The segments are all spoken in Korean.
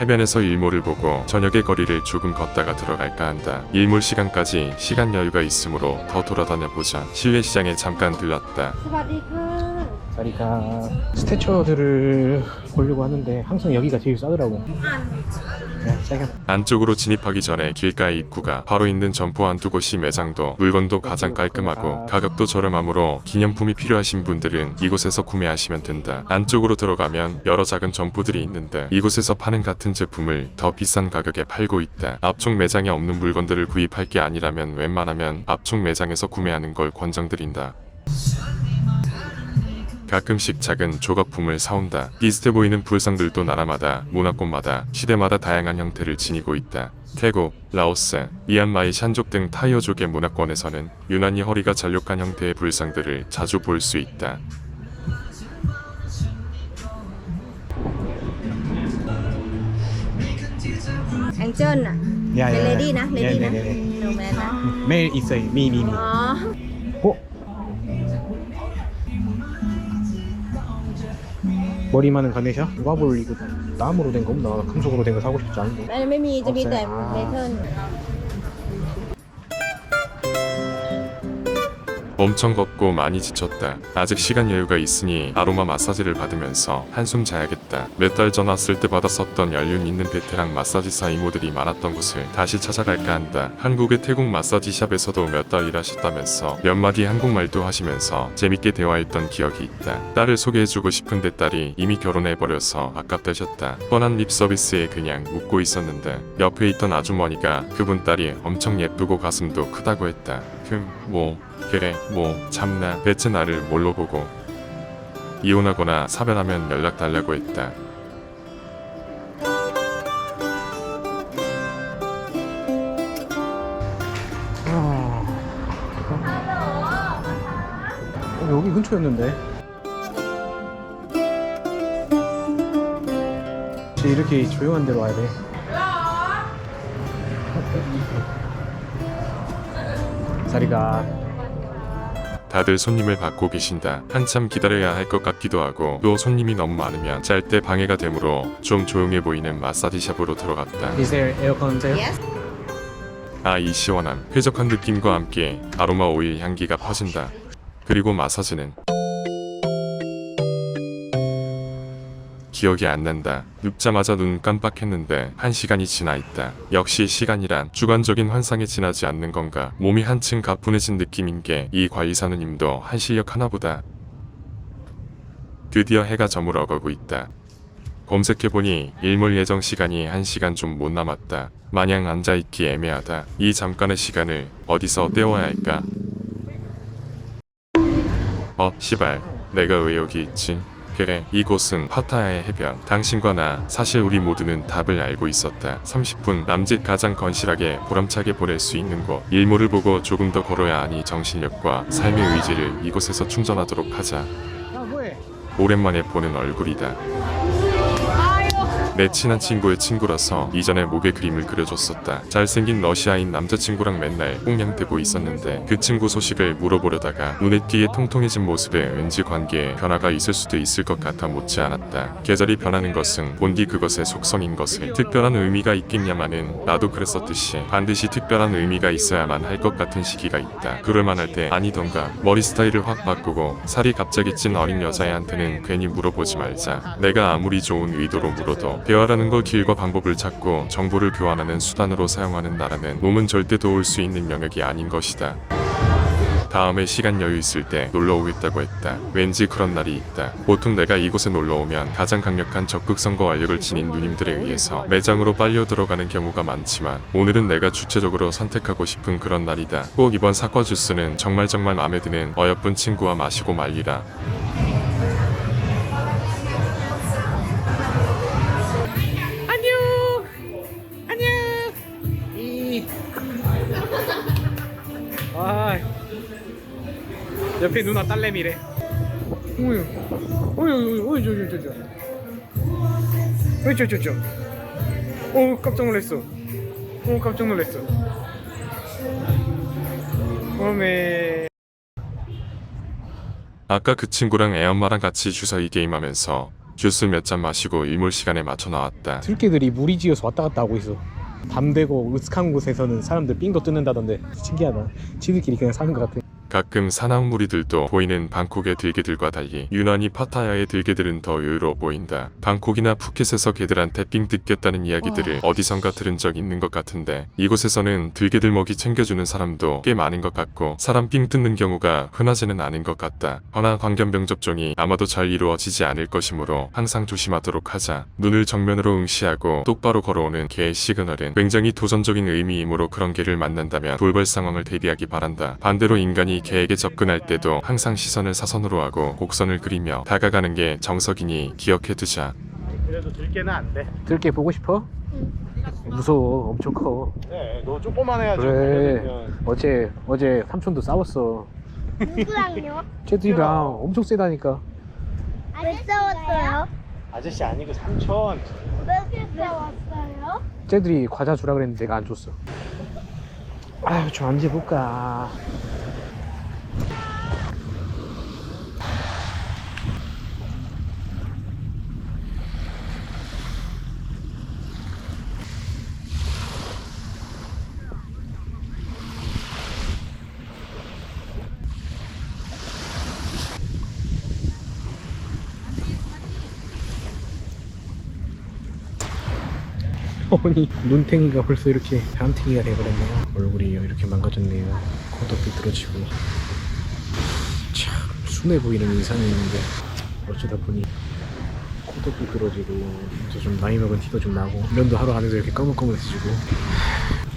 해변에서 일몰을 보고 저녁의 거리를 조금 걷다가 들어갈까 한다. 일몰 시간까지 시간 여유가 있으므로 더 돌아다녀 보자. 실외시장에 잠깐 들렀다. 자리가 스태처들을 보려고 하는데 항상 여기가 제일 싸더라고. 아, 네. 네, 안쪽으로 진입하기 전에 길가의 입구가 바로 있는 점포 안두 곳이 매장도 물건도 그렇죠, 가장 그렇죠. 깔끔하고 아, 가격도 네. 저렴하므로 기념품이 필요하신 분들은 이곳에서 구매하시면 된다. 안쪽으로 들어가면 여러 작은 점포들이 있는데 이곳에서 파는 같은 제품을 더 비싼 가격에 팔고 있다. 앞쪽 매장에 없는 물건들을 구입할 게 아니라면 웬만하면 앞쪽 매장에서 구매하는 걸 권장드린다. 가끔씩 작은 조각품을 사온다. 비슷해 보이는 불상들도 나라마다, 문화권마다, 시대마다 다양한 형태를 지니고 있다. 태국, 라오스, 미얀마의 샨족 등 타이어족의 문화권에서는 유난히 허리가 잘력한 형태의 불상들을 자주 볼 수 있다. Anh Trơn à lady nè lady nè 매일 있어요. 미, 미, 미. Ờ 머리 많은 가네샤? 와볼 이거 나무로 된 거 없나? 금속으로 된 거 사고 싶지 않은데. đâyไม่มีจะมีแต่ Option เมทัล 엄청 걷고 많이 지쳤다. 아직 시간 여유가 있으니 아로마 마사지를 받으면서 한숨 자야겠다. 몇 달 전 왔을 때 받았었던 연륜 있는 베테랑 마사지사 이모들이 많았던 곳을 다시 찾아갈까 한다. 한국의 태국 마사지샵에서도 몇 달 일하셨다면서 몇 마디 한국말도 하시면서 재밌게 대화했던 기억이 있다. 딸을 소개해주고 싶은데 딸이 이미 결혼해버려서 아깝다셨다. 뻔한 립 서비스에 그냥 웃고 있었는데 옆에 있던 아주머니가 그분 딸이 엄청 예쁘고 가슴도 크다고 했다. 흠, 뭐, 그래, 뭐, 참나, 대체 나를 뭘로 보고. 이혼하거나 사별하면 연락 달라고 했다. 아. 어, 여기 근처였는데. 이렇게 조용한 데로 와야 돼. 자리가 다들 손님을 받고 계신다. 한참 기다려야 할 것 같기도 하고 또 손님이 너무 많으면 잘 때 방해가 되므로 좀 조용해 보이는 마사지샵으로 들어갔다. Is there aircon there? Yes 아 이 시원함, 쾌적한 느낌과 함께 아로마 오일 향기가 퍼진다. 그리고 마사지는 기억이 안 난다. 눕자마자 눈 깜빡했는데 한 시간이 지나 있다. 역시 시간이란 주관적인 환상에 지나지 않는 건가. 몸이 한층 가뿐해진 느낌인 게이 관리사누님도 한 실력 하나보다. 드디어 해가 저물어가고 있다. 검색해보니 일몰 예정 시간이 한시간 좀 못 남았다. 마냥 앉아있기 애매하다. 이 잠깐의 시간을 어디서 때워야 할까? 어, 시발. 내가 왜 여기 있지? 그래, 이곳은 파타야의 해변. 당신과 나, 사실 우리 모두는 답을 알고 있었다. 30분, 남짓 가장 건실하게 보람차게 보낼 수 있는 곳. 일몰을 보고 조금 더 걸어야 하니 정신력과 삶의 의지를 이곳에서 충전하도록 하자. 오랜만에 보는 얼굴이다. 내 친한 친구의 친구라서 이전에 목에 그림을 그려줬었다. 잘생긴 러시아인 남자친구랑 맨날 꽁냥대고 있었는데 그 친구 소식을 물어보려다가 눈에 띄게 통통해진 모습에 왠지 관계에 변화가 있을 수도 있을 것 같아 묻지 않았다. 계절이 변하는 것은 본디 그것의 속성인 것을 특별한 의미가 있겠냐마는 나도 그랬었듯이 반드시 특별한 의미가 있어야만 할 것 같은 시기가 있다. 그럴만할 때 아니던가 머리 스타일을 확 바꾸고 살이 갑자기 찐 어린 여자애한테는 괜히 물어보지 말자. 내가 아무리 좋은 의도로 물어도 대화라는 걸 길과 방법을 찾고 정보를 교환하는 수단으로 사용하는 나라는 몸은 절대 도울 수 있는 영역이 아닌 것이다. 다음에 시간 여유 있을 때 놀러 오겠다고 했다. 왠지 그런 날이 있다. 보통 내가 이곳에 놀러 오면 가장 강력한 적극성과 완력을 지닌 누님들에 의해서 매장으로 빨려 들어가는 경우가 많지만 오늘은 내가 주체적으로 선택하고 싶은 그런 날이다. 꼭 이번 사과 주스는 정말 정말 마음에 드는 어여쁜 친구와 마시고 말리라. 옆에 누나 딸내미래. 어유. 어유, 어유, 저, 저, 저, 저. 어이, 저, 저, 저. 어, 깜짝 놀랐어. 어, 깜짝 놀랐어. 어메. 아까 그 친구랑 애엄마랑 같이 주사위 게임하면서 주스 몇 잔 마시고 일몰 시간에 맞춰 나왔다. 들개들이 무리 지어서 왔다 갔다 하고 있어. 밤 되고 으슥한 곳에서는 사람들 삥도 뜯는다던데 신기하다. 지들끼리 그냥 사는 것 같아. 가끔 사나운 무리들도 보이는 방콕의 들개들과 달리 유난히 파타야의 들개들은 더 여유로워 보인다. 방콕이나 푸켓에서 개들한테 삥 뜯겼다는 이야기들을 어디선가 들은 적 있는 것 같은데 이곳에서는 들개들 먹이 챙겨주는 사람도 꽤 많은 것 같고 사람 삥 뜯는 경우가 흔하지는 않은 것 같다. 허나 광견병 접종이 아마도 잘 이루어지지 않을 것이므로 항상 조심하도록 하자. 눈을 정면으로 응시하고 똑바로 걸어오는 개의 시그널은 굉장히 도전적인 의미이므로 그런 개를 만난다면 돌발 상황을 대비하기 바란다. 반대로 인간이 개에게 접근할 때도 항상 시선을 사선으로 하고 곡선을 그리며 다가가는 게 정석이니 기억해두자. 그래도 들개는 안 돼. 들개 보고 싶어? 무서워. 엄청 커. 네, 너 조금만 해야지. 그래. 그러면 어제 어제 삼촌도 싸웠어. 누구랑요? 쟤들이랑 엄청 세다니까. 왜 싸웠어요? 아저씨 아니고 삼촌. 왜 싸웠어요? 쟤들이 과자 주라 그랬는데 내가 안 줬어. 아유 좀 앉아볼까. 어머니. 눈탱이가 벌써 이렇게 밤탱이가 돼버렸네요. 얼굴이 이렇게 망가졌네요. 코도 삐뚤어지고. 참 순해 보이는 인상이 있는데. 어쩌다 보니 코도 삐뚤어지고 이제 좀 나이 먹은 티도 좀 나고 면도 하루 안에서 이렇게 까물까물해지고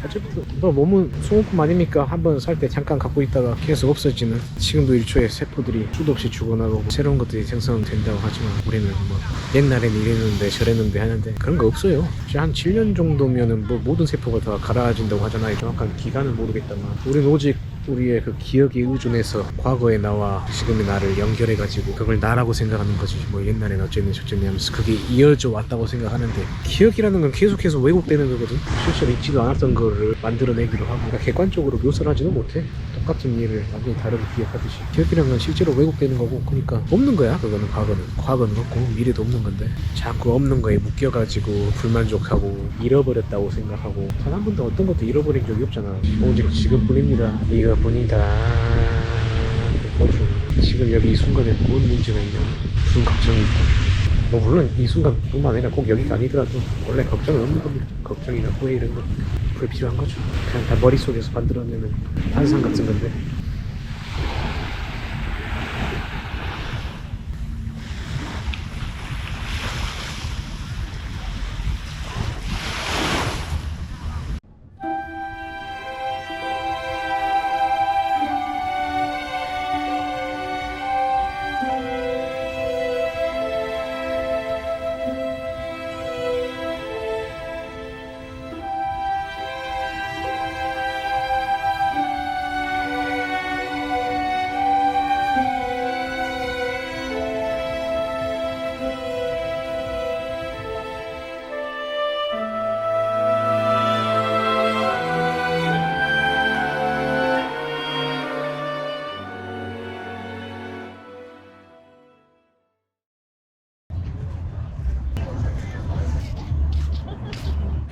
어쨌든 뭐 몸은 소모품 아닙니까? 한 번 살 때 잠깐 갖고 있다가 계속 없어지는 지금도 일초에 세포들이 수도 없이 죽어나가고 새로운 것들이 생성된다고 하지만 우리는 뭐 옛날엔 이랬는데 저랬는데 하는데 그런 거 없어요 한 7년 정도면은 뭐 모든 세포가 다 가라앉는다고 하잖아요 정확한 기간은 모르겠다만 우리는 오직 우리의 그 기억에 의존해서 과거의 나와 지금의 나를 연결해가지고 그걸 나라고 생각하는 거지. 뭐 옛날엔 어쨌네 저쨌네 하면서 그게 이어져 왔다고 생각하는데 기억이라는 건 계속해서 왜곡되는 거거든. 실제로 있지도 않았던 거를 만들어내기도 하고 그러니까 객관적으로 묘사를 하지도 못해 똑같은 일을 완전히 다르게 기억하듯이 기억이라는 건 실제로 왜곡되는 거고 그러니까 없는 거야 그거는 과거는. 과거는 없고 미래도 없는 건데 자꾸 없는 거에 묶여가지고 불만족하고 잃어버렸다고 생각하고 단 한 번도 어떤 것도 잃어버린 적이 없잖아. 오직 지금뿐입니다. 이거뿐이다. 지금 여기 이 순간에 뭔 문제가 있냐? 무슨 걱정이 있다 뭐 물론 이 순간뿐만 아니라 꼭 여기가 아니더라도 원래 걱정은 없는 겁니다. 걱정이나 후회 이런 거 불필요한 거죠. 그냥 다 머릿속에서 만들어내는 환상 같은 건데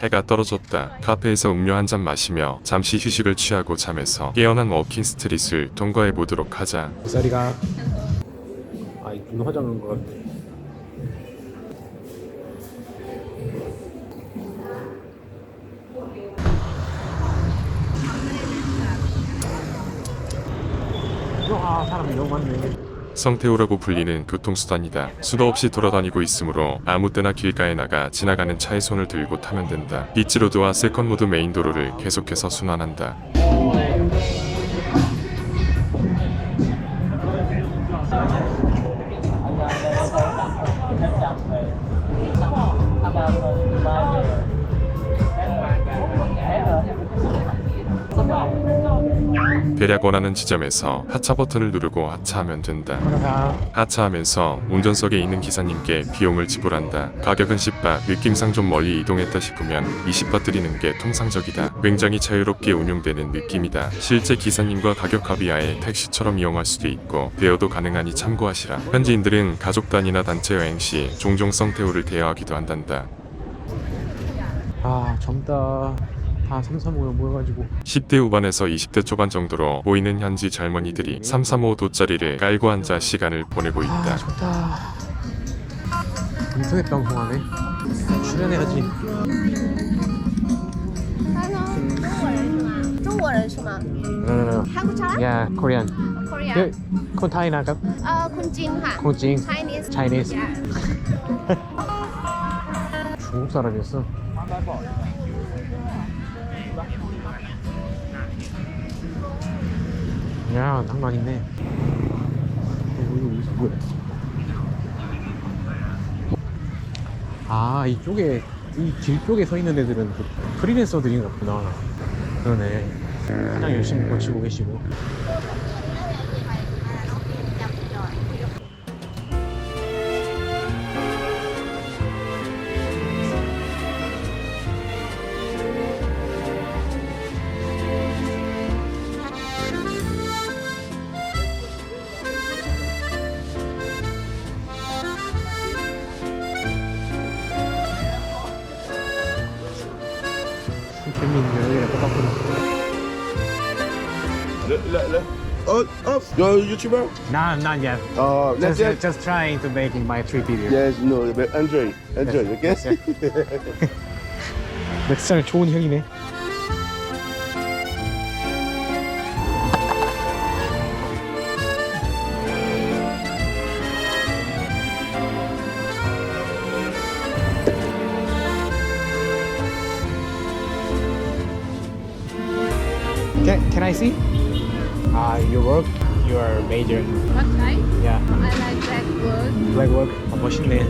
해가 떨어졌다. 카페에서 음료 한 잔 마시며 잠시 휴식을 취하고 잠에서 깨어난 워킹 스트릿을 통과해 보도록 하자. 쌀이가 아이 눈 화장한 것 같아 와 사람이 너무 많네 성태우라고 불리는 교통수단이다. 수도 없이 돌아다니고 있으므로 아무 때나 길가에 나가 지나가는 차에 손을 들고 타면 된다. 비치로드와 세컨모드 메인 도로를 계속해서 순환한다. 대략 원하는 지점에서 하차 버튼을 누르고 하차하면 된다. 하차하면서 운전석에 있는 기사님께 비용을 지불한다. 가격은 10바, 느낌상 좀 멀리 이동했다 싶으면 20바 드리는 게 통상적이다. 굉장히 자유롭게 운용되는 느낌이다. 실제 기사님과 가격 합의하에 택시처럼 이용할 수도 있고 대여도 가능하니 참고하시라. 현지인들은 가족 단위나 단체 여행 시 종종 성태우를 대여하기도 한단다. 아 젊다 다 335 모여가지고 10대 후반에서 20대 초반 정도로 보이는 현지 젊은이들이 335 돗자리를 깔고 앉아 시간을 보내고 아, 있다. 아 좋다 인터넷 방송하네 출연해야지 中国人是吗？ 나나나 韩国茶？야 코리안 Korea？ 예, 콘 타이나 갑呃，昆金哈 코칭，Chinese。 Chinese. 중국 사람이었어 야 낭만 있네. 어, 이거 뭐야 아 이쪽에 이 길 쪽에 서 있는 애들은 그 프리랜서들인가 보다 그러네. 사장 열심히 거치고 계시고 재미있는 여기가 똑같구나 Le, le, le. Oh, oh, you're a YouTuber? Nah, not yet. Uh, Just, let's get. just trying to make my trip video. Yes, no, but enjoy, enjoy, okay? Yes, 몇 좋은 형이네. I see? Ah, your work, your major. What I? Yeah, I like that word. black work. 아, 멋있네.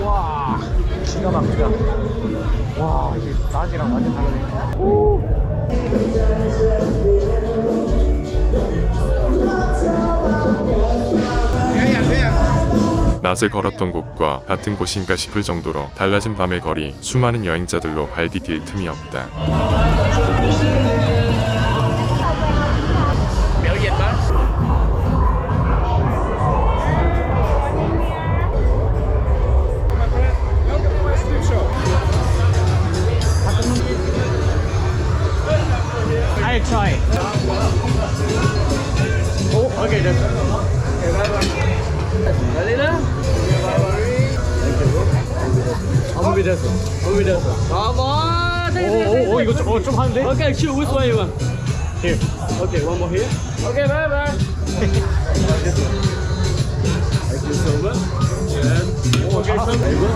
와, 기가 막히다. 와, 이게 낮이랑 완전 다르네. 낮에 걸었던 곳과 같은 곳인가 싶을 정도로 달라진 밤의 거리, 수많은 여행자들로 발 디딜 틈이 없다. You so much. Okay, some table.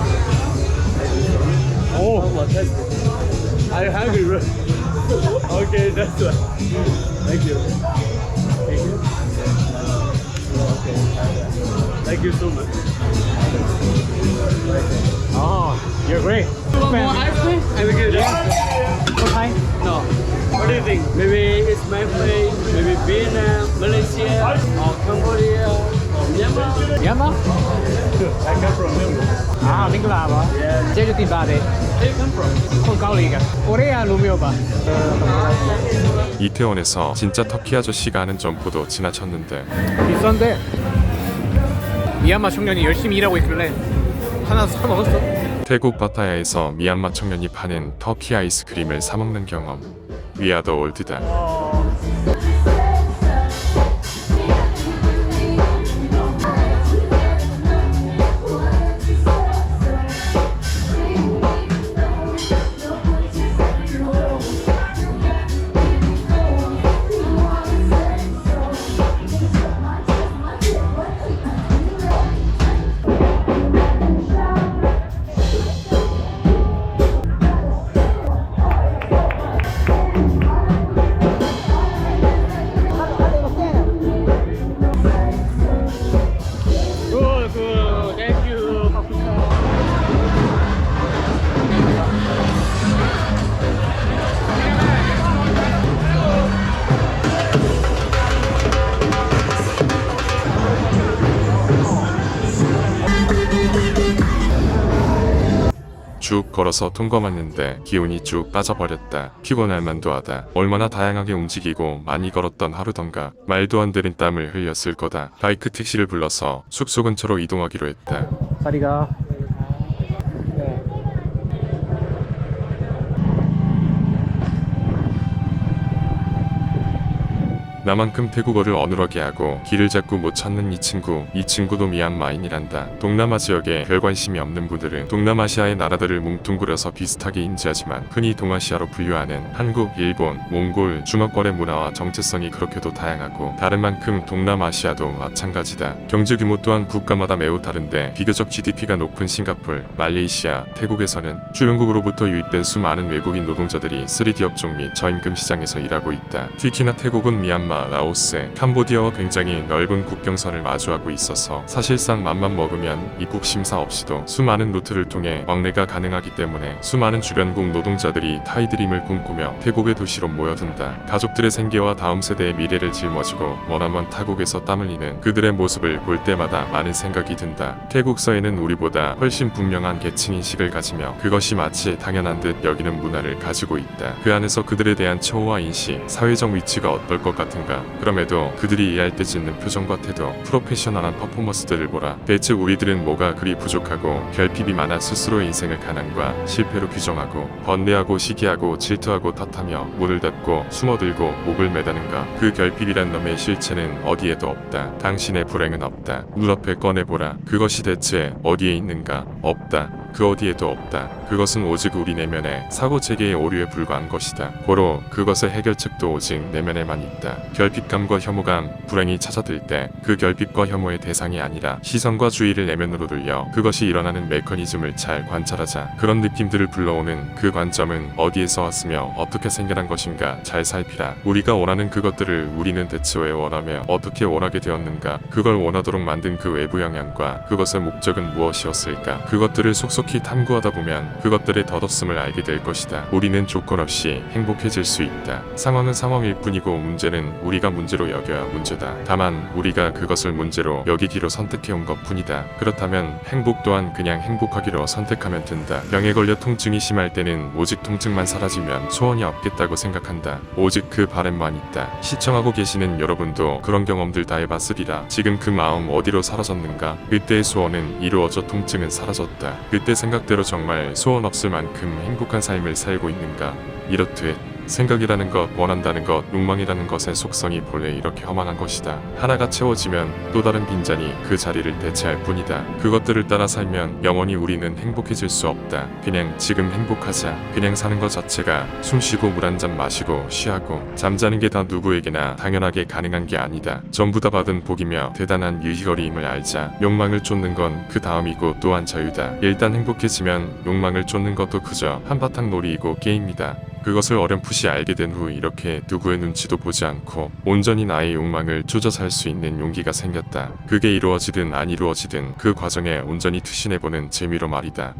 오, Oh, oh fantastic. Are you hungry, bro? okay, that's right. Thank you. Thank you. Thank you so much. 아, you're great. One more ice cream? I will get it. What time? No. What do you think? Maybe it's my place, maybe Vietnam, Malaysia, or Cambodia, or Myanmar. Myanmar? I come from Myanmar. 봐. Yeah. 제주 띠 바데. Where you come from? 봐. 이태원에서 진짜 터키 아저씨가 하는 점포도 지나쳤는데 비싼데. 미얀마 청년이 열심히 일하고 있길래 하나 사 먹었어. 태국 파타야에서 미얀마 청년이 파는 터키 아이스크림을 사 먹는 경험. 위아더 올드다. 쭉 걸어서 통과했는데 기운이 쭉 빠져버렸다. 피곤할 만도 하다. 얼마나 다양하게 움직이고 많이 걸었던 하루던가. 말도 안 되는 땀을 흘렸을 거다. 바이크 택시를 불러서 숙소 근처로 이동하기로 했다. 쌀이가 나만큼 태국어를 어눌하게 하고 길을 자꾸 못 찾는 이 친구 이 친구도 미얀마인이란다. 동남아 지역에 별 관심이 없는 분들은 동남아시아의 나라들을 뭉뚱그려서 비슷하게 인지하지만 흔히 동아시아로 분류하는 한국, 일본, 몽골, 중화권의 문화와 정체성이 그렇게도 다양하고 다른 만큼 동남아시아도 마찬가지다. 경제 규모 또한 국가마다 매우 다른데 비교적 GDP가 높은 싱가폴, 말레이시아, 태국에서는 주변국으로부터 유입된 수많은 외국인 노동자들이 3D 업종 및 저임금 시장에서 일하고 있다. 특히나 태국은 미얀마 라오스, 캄보디아와 굉장히 넓은 국경선을 마주하고 있어서 사실상 맘만 먹으면 입국 심사 없이도 수많은 루트를 통해 왕래가 가능하기 때문에 수많은 주변국 노동자들이 타이드림을 꿈꾸며 태국의 도시로 모여든다. 가족들의 생계와 다음 세대의 미래를 짊어지고 머나먼 타국에서 땀 흘리는 그들의 모습을 볼 때마다 많은 생각이 든다. 태국서에는 우리보다 훨씬 분명한 계층 인식을 가지며 그것이 마치 당연한 듯 여기는 문화를 가지고 있다. 그 안에서 그들에 대한 처우와 인식, 사회적 위치가 어떨 것 같은 가? 그럼에도 그들이 이해할 때 짓는 표정과 태도, 프로페셔널한 퍼포먼스들을 보라. 대체 우리들은 뭐가 그리 부족하고 결핍이 많아 스스로의 인생을 가난과 실패로 규정하고 번뇌하고 시기하고 질투하고 탓하며 문을 닫고 숨어들고 목을 매다는가? 그 결핍이란 놈의 실체는 어디에도 없다. 당신의 불행은 없다. 눈앞에 꺼내보라. 그것이 대체 어디에 있는가? 없다. 그 어디에도 없다. 그것은 오직 우리 내면의 사고 체계의 오류에 불과한 것이다. 고로 그것의 해결책도 오직 내면에만 있다. 결핍감과 혐오감, 불행이 찾아들 때 그 결핍과 혐오의 대상이 아니라 시선과 주의를 내면으로 돌려 그것이 일어나는 메커니즘을 잘 관찰하자. 그런 느낌들을 불러오는 그 관점은 어디에서 왔으며 어떻게 생겨난 것인가 잘 살피라. 우리가 원하는 그것들을 우리는 대체 왜 원하며 어떻게 원하게 되었는가? 그걸 원하도록 만든 그 외부 영향과 그것의 목적은 무엇이었을까? 그것들을 속속 히 탐구하다 보면 그것들의 덧없음을 알게 될 것이다. 우리는 조건 없이 행복해질 수 있다. 상황은 상황일 뿐이고 문제는 우리가 문제로 여겨야 문제다. 다만 우리가 그것을 문제로 여기기로 선택해온 것 뿐이다. 그렇다면 행복 또한 그냥 행복하기로 선택하면 된다. 병에 걸려 통증이 심할 때는 오직 통증만 사라지면 소원이 없겠다고 생각한다. 오직 그 바램만 있다. 시청하고 계시는 여러분도 그런 경험들 다 해봤으리라. 지금 그 마음 어디로 사라졌는가? 그때의 소원은 이루어져 통증은 사라졌다. 그때 생각대로 정말 소원 없을 만큼 행복한 삶을 살고 있는가? 이렇듯 생각이라는 것, 원한다는 것, 욕망이라는 것의 속성이 본래 이렇게 험한한 것이다. 하나가 채워지면 또 다른 빈잔이 그 자리를 대체할 뿐이다. 그것들을 따라 살면 영원히 우리는 행복해질 수 없다. 그냥 지금 행복하자. 그냥 사는 것 자체가 숨 쉬고 물 한 잔 마시고 쉬하고 잠자는 게 다 누구에게나 당연하게 가능한 게 아니다. 전부 다 받은 복이며 대단한 유희거리임을 알자. 욕망을 쫓는 건 그 다음이고 또한 자유다. 일단 행복해지면 욕망을 쫓는 것도 그저 한바탕 놀이이고 게임이다. 그것을 어렴풋이 알게 된 후 이렇게 누구의 눈치도 보지 않고 온전히 나의 욕망을 쫓아 살 수 있는 용기가 생겼다. 그게 이루어지든 안 이루어지든 그 과정에 온전히 투신해보는 재미로 말이다.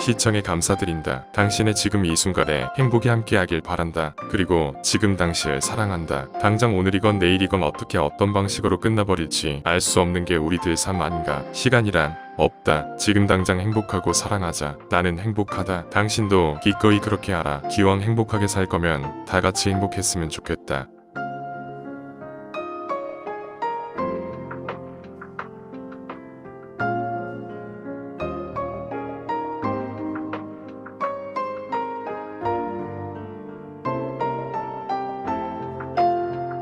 시청에 감사드린다. 당신의 지금 이 순간에 행복이 함께하길 바란다. 그리고 지금 당시를 사랑한다. 당장 오늘이건 내일이건 어떻게 어떤 방식으로 끝나버릴지 알 수 없는 게 우리들 삶 아닌가. 시간이란 없다. 지금 당장 행복하고 사랑하자. 나는 행복하다. 당신도 기꺼이 그렇게 알아. 기왕 행복하게 살 거면 다 같이 행복했으면 좋겠다.